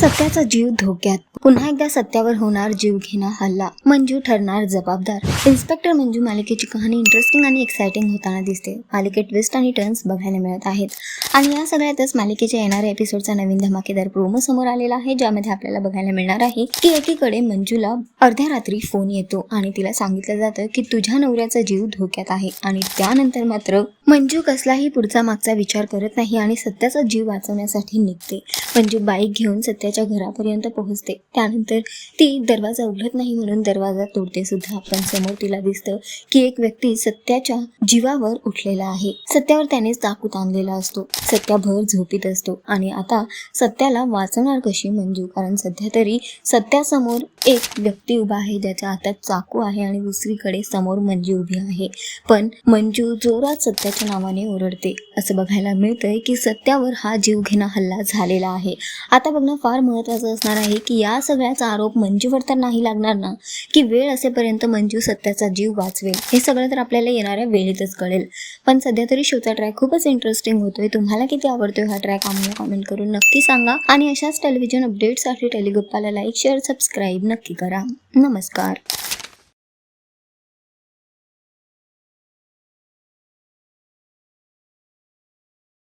सत्याचा जीव धोक्यात. पुन्हा एकदा सत्यावर होणार जीवघेणा हल्ला. मंजू ठरणार जबाबदार. इन्स्पेक्टर मंजू मालिकेची कहाणी इंटरेस्टिंग आणि एक्साइटिंग होताना दिसते. मालिकेत ट्विस्ट आणि टर्न्स बघायला मिळत आहेत. आणि या सगळ्यातच मालिकेच्या येणाऱ्या एपिसोडचा नवीन धमाकेदार प्रोमो समोर आलेला आहे ज्यामध्ये आपल्याला बघायला मिळणार आहे की एकीकडे मंजूला अर्ध्या रात्री फोन येतो आणि तिला सांगितलं जातं की तुझ्या नवऱ्याचा जीव धोक्यात आहे. आणि त्यानंतर मात्र मंजू कसलाही पुढचा मागचा विचार करत नाही आणि सत्याचा जीव वाचवण्यासाठी निघते. मंजू बाईक घेऊन सत्याच्या घरापर्यंत पोहोचते. त्यानंतर ती दरवाजा उघडत नाही म्हणून दरवाजा तोडते सुद्धा. पण समोर तिला दिसतं की एक व्यक्ती सत्याच्या जीवावर उठलेला आहे. सत्यावर त्याने चाकू ताणलेला असतो. सत्या भर झोपीत असतो. आणि आता सत्याला वाचवणार कशी मंजू? कारण सध्या तरी सत्यासमोर एक व्यक्ती उभा आहे. ज्याच्या हातात चाकू आहे आणि दुसरीकडे समोर मंजू उभी आहे. पण मंजू जोरात सत्याच्या नावाने ओरडते. असं बघायला मिळतंय की सत्यावर हा जीवघेणा हल्ला झालेला आहे. आता बघणं फार महत्त्वाचं असणार आहे की या सगळ्याचा आरोप मंजूवर तर नाही लागणार ना? की वेळ असेपर्यंत मंजू सत्याचा जीव वाचवेल? हे सगळं तर आपल्याला येणाऱ्या वेळेतच कळेल. पण सध्या तरी शोचा ट्रॅक खूपच इंटरेस्टिंग होतोय. तुम्हाला किती आवडतोय हा ट्रॅक आम्हाला कमेंट करून नक्की सांगा. आणि अशाच टेलिव्हिजन अपडेटसाठी टेलिगप्पाला लाईक शेअर सबस्क्राईब नक्की करा. नमस्कार.